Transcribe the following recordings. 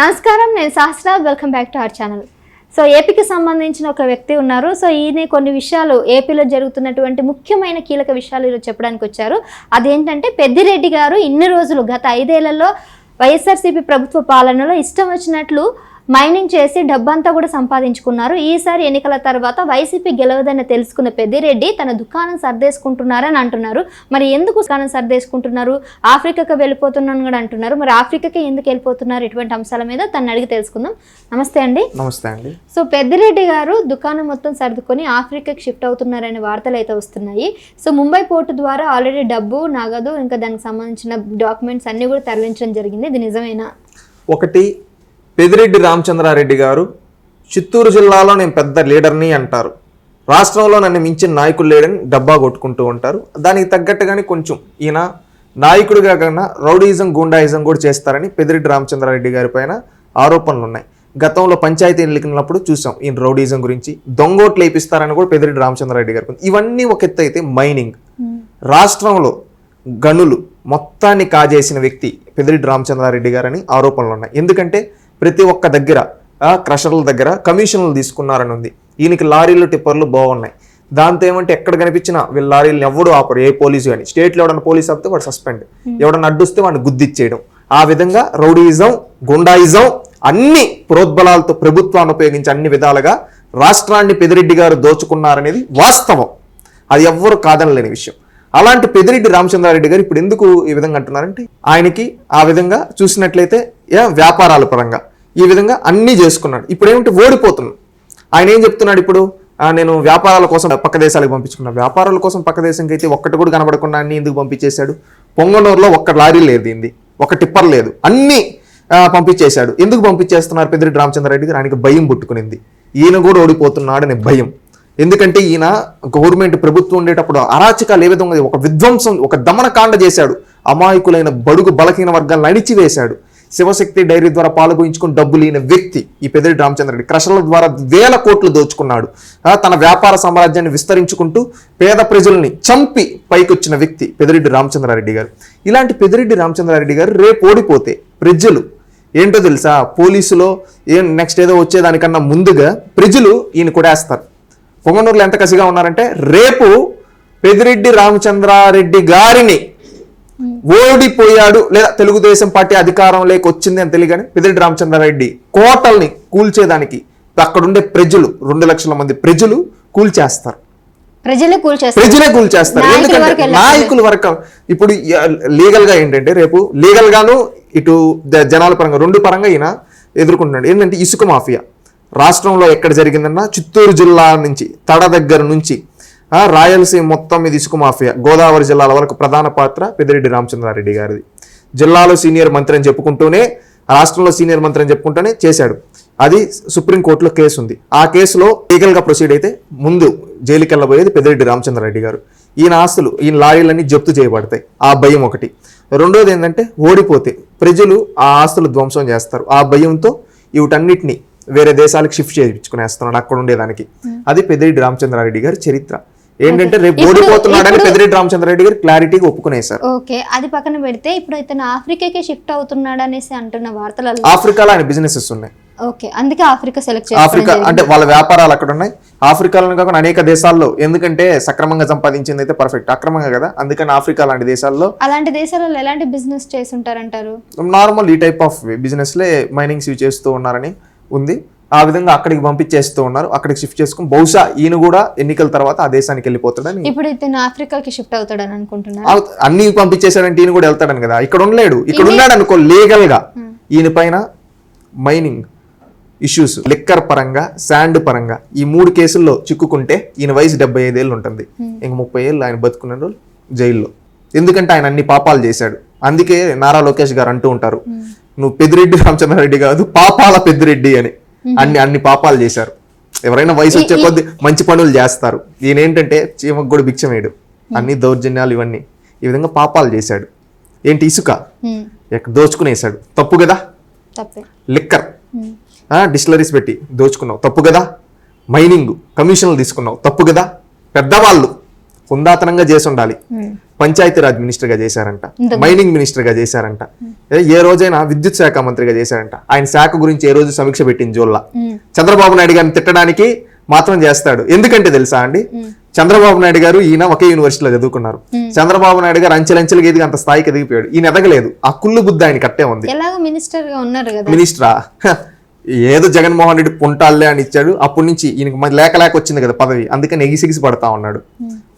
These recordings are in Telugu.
నమస్కారం నేను Sahasra welcome back to our channel so ఏపీకి సంబంధించిన ఒక వ్యక్తి ఉన్నారు. సో ఈయన కొన్ని విషయాలు ఏపీలో జరుగుతున్నటువంటి ముఖ్యమైన కీలక విషయాలు ఈరోజు చెప్పడానికి వచ్చారు. అదేంటంటే పెద్దిరెడ్డి గారు ఇన్ని రోజులు గత ఐదేళ్ళలో వైఎస్ఆర్సీపీ ప్రభుత్వ పాలనలో ఇష్టం వచ్చినట్లు మైనింగ్ చేసి డబ్బంతా కూడా సంపాదించుకున్నారు. ఈసారి ఎన్నికల తర్వాత వైసీపీ గెలవదని తెలుసుకున్న పెద్దిరెడ్డి తన దుకాణం సర్దేసుకుంటున్నారని అంటున్నారు. మరి ఎందుకు దుకాణం సర్దేసుకుంటున్నారు? ఆఫ్రికాకి వెళ్ళిపోతున్నాను కూడా అంటున్నారు. మరి ఆఫ్రికాకి ఎందుకు వెళ్ళిపోతున్నారు? ఇటువంటి అంశాల మీద తను అడిగి తెలుసుకుందాం. నమస్తే అండి. నమస్తే అండి. సో పెద్దిరెడ్డి గారు దుకాణం మొత్తం సర్దుకొని ఆఫ్రికాకి షిఫ్ట్ అవుతున్నారనే వార్తలు అయితే వస్తున్నాయి. సో ముంబై పోర్టు ద్వారా ఆల్రెడీ డబ్బు నగదు ఇంకా దానికి సంబంధించిన డాక్యుమెంట్స్ అన్ని కూడా తరలించడం జరిగింది. ఇది నిజమేనా? ఒకటి పెదిరెడ్డి రామచంద్రారెడ్డి గారు చిత్తూరు జిల్లాలో నేను పెద్ద లీడర్ని అంటారు. రాష్ట్రంలో నన్ను మించిన నాయకులు లేడని డబ్బా కొట్టుకుంటూ ఉంటారు. దానికి తగ్గట్టుగానే కొంచెం ఈయన నాయకుడిగా కన్నా రౌడీజం గుండాయిజం కూడా చేస్తారని పెదిరెడ్డి రామచంద్రారెడ్డి గారి పైన ఆరోపణలు ఉన్నాయి. గతంలో పంచాయతీ ఎన్నికలప్పుడు చూసాం ఈయన రౌడీజం గురించి. దొంగోట్లు వేపిస్తారని కూడా పెదిరెడ్డి రామచంద్రారెడ్డి గారు ఇవన్నీ ఒక ఎత్తు అయితే మైనింగ్. రాష్ట్రంలో గనులు మొత్తాన్ని కాజేసిన వ్యక్తి పెదిరెడ్డి రామచంద్రారెడ్డి గారని ఆరోపణలు ఉన్నాయి. ఎందుకంటే ప్రతి ఒక్క దగ్గర క్రషర్ల దగ్గర కమిషన్లు తీసుకున్నారని ఉంది. ఈయనకి లారీలు టిప్పర్లు బాగున్నాయి దాంతో ఏమంటే ఎక్కడ కనిపించినా వీళ్ళ లారీలు ఎవడు ఆపరు ఏ పోలీసు కానీ. స్టేట్లో ఎవడన్నా పోలీస్ ఆపితే వాడు సస్పెండ్. ఎవడన్నా అడ్డుస్తే వాడిని గుద్దిచ్చేయడం. ఆ విధంగా రౌడీయిజం గుండాయిజం అన్ని ప్రోద్బలాలతో ప్రభుత్వాన్ని ఉపయోగించి అన్ని విధాలుగా రాష్ట్రాన్ని పెదిరెడ్డి గారు దోచుకున్నారనేది వాస్తవం. అది ఎవ్వరు కాదనలేని విషయం. అలాంటి పెదిరెడ్డి రామచంద్రారెడ్డి గారు ఇప్పుడు ఎందుకు ఈ విధంగా అంటున్నారంటే ఆయనకి ఆ విధంగా చూసినట్లయితే వ్యాపారాల పరంగా. ఈ విధంగా అన్నీ చేసుకున్నాడు. ఇప్పుడు ఏమిటి ఓడిపోతున్నాడు. ఆయన ఏం చెప్తున్నాడు ఇప్పుడు? నేను వ్యాపారాల కోసం పక్క దేశాలకు పంపించుకున్నా వ్యాపారాల కోసం పక్క దేశంకి అయితే ఒక్కటి కూడా కనబడకుండా అన్ని ఎందుకు పంపించేశాడు? పొంగనూరులో ఒక్క లారీ లేదు ఇంది ఒక టిప్పర్ లేదు. అన్నీ పంపించేశాడు. ఎందుకు పంపించేస్తున్నారు పెద్దిరెడ్డి రామచంద్రారెడ్డి గారు? ఆయనకి భయం పుట్టుకునింది. ఈయన కూడా ఓడిపోతున్నాడనే భయం. ఎందుకంటే ఈయన గవర్నమెంట్ ప్రభుత్వం ఉండేటప్పుడు అరాచకాలు ఏ విధంగా ఒక విధ్వంసం ఒక దమనకాండ చేశాడు. అమాయకులైన బడుగు బలహీన వర్గాలను అణిచివేశాడు. శివశక్తి డైరీ ద్వారా పాల్గొంచుకుని డబ్బులు ఈయన వ్యక్తి ఈ పెద్దిరెడ్డి రామచంద్రరెడ్డి క్రషర్ల ద్వారా వేల కోట్లు దోచుకున్నాడు. తన వ్యాపార సామ్రాజ్యాన్ని విస్తరించుకుంటూ పేద ప్రజల్ని చంపి పైకొచ్చిన వ్యక్తి పెదిరెడ్డి రామచంద్రారెడ్డి గారు. ఇలాంటి పెదిరెడ్డి రామచంద్రారెడ్డి గారు రేపు ఓడిపోతే ప్రజలు ఏంటో తెలుసా? పోలీసులో ఏం నెక్స్ట్ ఏదో వచ్చేదానికన్నా ముందుగా ప్రజలు ఈయన కొడేస్తారు పొంగనూరులో ఎంత కసిగా ఉన్నారంటే రేపు పెదిరెడ్డి రామచంద్రారెడ్డి గారిని ఓడిపోయాడు లేదా తెలుగుదేశం పార్టీ అధికారం లేక వచ్చింది అని తెలియగానే పెదిరెడ్డి రామచంద్రారెడ్డి కోటల్ని కూల్చేదానికి అక్కడుండే ప్రజలు రెండు లక్షల మంది ప్రజలు కూల్చేస్తారు. ప్రజలే కూల్చేస్తారు. ఎందుకంటే. నాయకుల వరకు ఇప్పుడు లీగల్గా ఏంటంటే రేపు లీగల్ గాను ఇటు జనాల పరంగా రెండు పరంగా ఈయన ఎదుర్కొంటున్నాడు. ఏంటంటే ఇసుక మాఫియా. రాష్ట్రంలో ఎక్కడ జరిగిందన్నా చిత్తూరు జిల్లా నుంచి తడ దగ్గర నుంచి రాయలసీమ మొత్తం మీద ఇసుక మాఫియా. గోదావరి జిల్లాల వరకు ప్రధాన పాత్ర పెద్దిరెడ్డి రామచంద్రారెడ్డి గారిది. జిల్లాలో సీనియర్ మంత్రి అని చెప్పుకుంటూనే రాష్ట్రంలో సీనియర్ మంత్రి అని చెప్పుకుంటూనే చేశాడు. అది సుప్రీంకోర్టులో కేసు ఉంది. ఆ కేసులో లీగల్గా ప్రొసీడ్ అయితే ముందు జైలుకి వెళ్ళబోయేది పెద్దిరెడ్డి రామచంద్రారెడ్డి గారు. ఈయన ఆస్తులు ఈయన లారీలన్నీ జప్తు చేయబడతాయి. ఆ భయం ఒకటి. రెండోది ఏంటంటే ఓడిపోతే ప్రజలు ఆ ఆస్తులు ధ్వంసం చేస్తారు. ఆ భయంతో వీటన్నిటిని వేరే దేశాలకు షిఫ్ట్ చేయించుకునేస్తున్నాడు అక్కడ ఉండేదానికి. అది పెద్దిరెడ్డి రామచంద్రారెడ్డి గారి చరిత్ర. ఏంటంటే రేపు ఓడిపోతున్నాడని పెద్దిరెడ్డి రామచంద్రారెడ్డి గారు క్లారిటీగా ఒప్పుకునేశారు. ఓకే అది పక్కన పెడితే ఇప్పుడు ఇతను ఆఫ్రికాకి షిఫ్ట్ అవుతున్నాడు అనేసి అంటున్న వార్తలలో ఆఫ్రికాలో ఆయన బిజినెసెస్ ఉన్నాయి. ఓకే అందుకే ఆఫ్రికా సెలెక్ట్ ఆఫ్రికా అంటే వాళ్ళ వ్యాపారాలు అక్కడ ఉన్నాయి. ఆఫ్రికాలో కాకుండా అనేక దేశాల్లో ఎందుకంటే సక్రమంగా సంపాదించింది అయితే పర్ఫెక్ట్ అక్రమంగా కదా? అందుకని ఆఫ్రికా లాంటి దేశాల్లో అలాంటి దేశాలలో ఎలాంటి బిజినెస్ చేసి ఉంటారంటారు? నార్మల్ ఈ టైప్ ఆఫ్ బిజినెస్లే మైనింగ్స్ ఇవి చేస్తూ ఉన్నారని ఉంది. ఆ విధంగా అక్కడికి పంపించేస్తూ ఉన్నారు. అక్కడికి షిఫ్ట్ చేసుకుని బహుశా ఈయన కూడా ఎన్నికల తర్వాత ఆ దేశానికి వెళ్ళిపోతాడని ఇప్పుడు ఇతను ఆఫ్రికాకి షిఫ్ట్ అవుతాడని అనుకుంటున్నారు? ఆ- అన్ని పంపించేశాడంటే ఈయన కూడా వెళ్తాడని కదా? ఇక్కడ ఉండలేడు. ఇక్కడ ఉన్నాడు అనుకో లీగల్గా ఈయన పైన మైనింగ్ ఇష్యూస్ లిక్కర్ పరంగా శాండ్ పరంగా ఈ మూడు కేసుల్లో చిక్కుకుంటే ఈయన వయసు డెబ్బై ఐదేళ్ళు ఉంటుంది. ఇంక ముప్పై ఏళ్ళు ఆయన బతుకున్న రోజులు జైల్లో. ఎందుకంటే ఆయన అన్ని పాపాలు చేశాడు. అందుకే నారా లోకేష్ గారు అంటూ ఉంటారు. నువ్వు పెద్దిరెడ్డి రామచంద్రారెడ్డి కాదు పాపాల పెద్దిరెడ్డి అని. అన్ని అన్ని పాపాలు చేశారు. ఎవరైనా వయసు వచ్చే కొద్ది మంచి పనులు చేస్తారు. ఈయన ఏంటంటే చీమకు కూడా భిక్షమేడు అన్ని దౌర్జన్యాలు ఇవన్నీ. ఈ విధంగా పాపాలు చేశాడు. ఏంటి ఇసుక? దోచుకునేసాడు తప్పు కదా? లిక్కర్. డిస్టిలరీస్ పెట్టి దోచుకున్నావు. తప్పు కదా? మైనింగ్ కమిషన్లు తీసుకున్నావు. తప్పు కదా? పెద్దవాళ్ళు. హుందాతనంగా చేసి ఉండాలి. పంచాయతీరాజ్ మినిస్టర్గా చేశారంట మైనింగ్ మినిస్టర్గా చేశారంట. ఏ- రోజైనా విద్యుత్ శాఖ మంత్రిగా చేశారంట. ఆయన శాఖ గురించి ఏ రోజు సమీక్ష పెట్టింది జోల్లా. చంద్రబాబు నాయుడు గారిని తిట్టడానికి మాత్రం చేస్తాడు. ఎందుకంటే తెలుసా అండి? చంద్రబాబు నాయుడు గారు ఈయన ఒకే యూనివర్సిటీలో చదువుకున్నారు. చంద్రబాబు నాయుడు గారు అంచెలంచెలుగా ఎదిగి అంత స్థాయికి ఎదిగిపోయాడు. ఈయన ఎదగలేదు. ఆ కుళ్ళు బుద్ధి ఆయన కట్టే ఉంది. మినిస్టర్? ఏదో జగన్మోహన్ రెడ్డి పుంటాలే అని ఇచ్చాడు. అప్పటి నుంచి ఈయనకి మరి లేక లేక వచ్చింది కదా పదవి. అందుకని ఎగిసిగిసి పడతా ఉన్నాడు.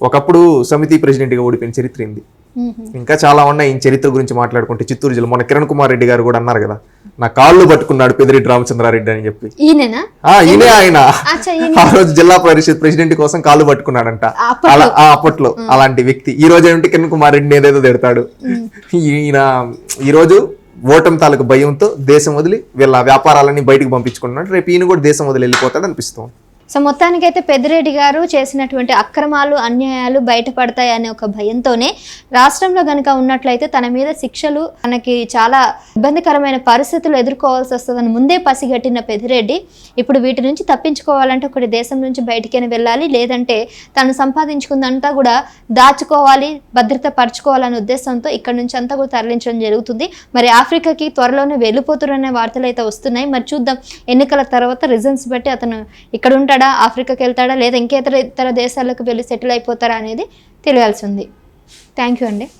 ఒకప్పుడు సమితి ప్రెసిడెంట్గా ఓడిపోయిన చరిత్ర ఉంది ఉమ్. ఇంకా చాలా ఉన్నాయి ఈ చరిత్ర గురించి మాట్లాడుకుంటే. చిత్తూరు జిల్లా మొన్న కిరణ్ కుమార్ రెడ్డి గారు కూడా అన్నారు కదా నా కాళ్ళు పట్టుకున్నాడు పెదిరెడ్డి రామచంద్రారెడ్డి అని చెప్పి. ఈయనే ఆయన. ఆ రోజు జిల్లా పరిషత్ ప్రెసిడెంట్ కోసం కాళ్ళు పట్టుకున్నాడంట. అలా ఆ అప్పట్లో అలాంటి వ్యక్తి. ఈ రోజు ఏంటి కిరణ్ కుమార్ రెడ్డిని ఏదేదో తిడతాడు. ఈయన ఈ రోజు ఓటమి తాలూకు భయంతో దేశం వదిలి వీళ్ళ వ్యాపారాలన్నీ బయటకు పంపించుకున్నాడు రేపు ఈయన కూడా దేశం వదిలి వెళ్ళిపోతాడు అనిపిస్తుంది సో మొత్తానికైతే పెద్దిరెడ్డి గారు చేసినటువంటి అక్రమాలు అన్యాయాలు బయటపడతాయి అనే ఒక భయంతోనే రాష్ట్రంలో కనుక ఉన్నట్లయితే తన మీద శిక్షలు తనకి చాలా ఇబ్బందికరమైన పరిస్థితులు ఎదుర్కోవాల్సి వస్తుందని ముందే పసిగట్టిన పెద్దిరెడ్డి ఇప్పుడు వీటి నుంచి తప్పించుకోవాలంటే ఒకటి దేశం నుంచి బయటికైనా వెళ్ళాలి లేదంటే తను సంపాదించుకుందంతా కూడా దాచుకోవాలి భద్రత పరచుకోవాలనే ఉద్దేశంతో ఇక్కడ నుంచి అంతా కూడా తరలించడం జరుగుతుంది. మరి ఆఫ్రికాకి త్వరలోనే వెళ్ళిపోతున్న వార్తలు అయితే వస్తున్నాయి. మరి చూద్దాం ఎన్నికల తర్వాత రిజన్స్ బట్టి అతను ఇక్కడ ఉంటాడా ఆఫ్రికాకి వెళ్తాడా లేదా ఇంకేతర ఇతర దేశాలకు వెళ్ళి సెటిల్ అయిపోతారా అనేది తెలియాల్సి ఉంది. థ్యాంక్ యూ అండి.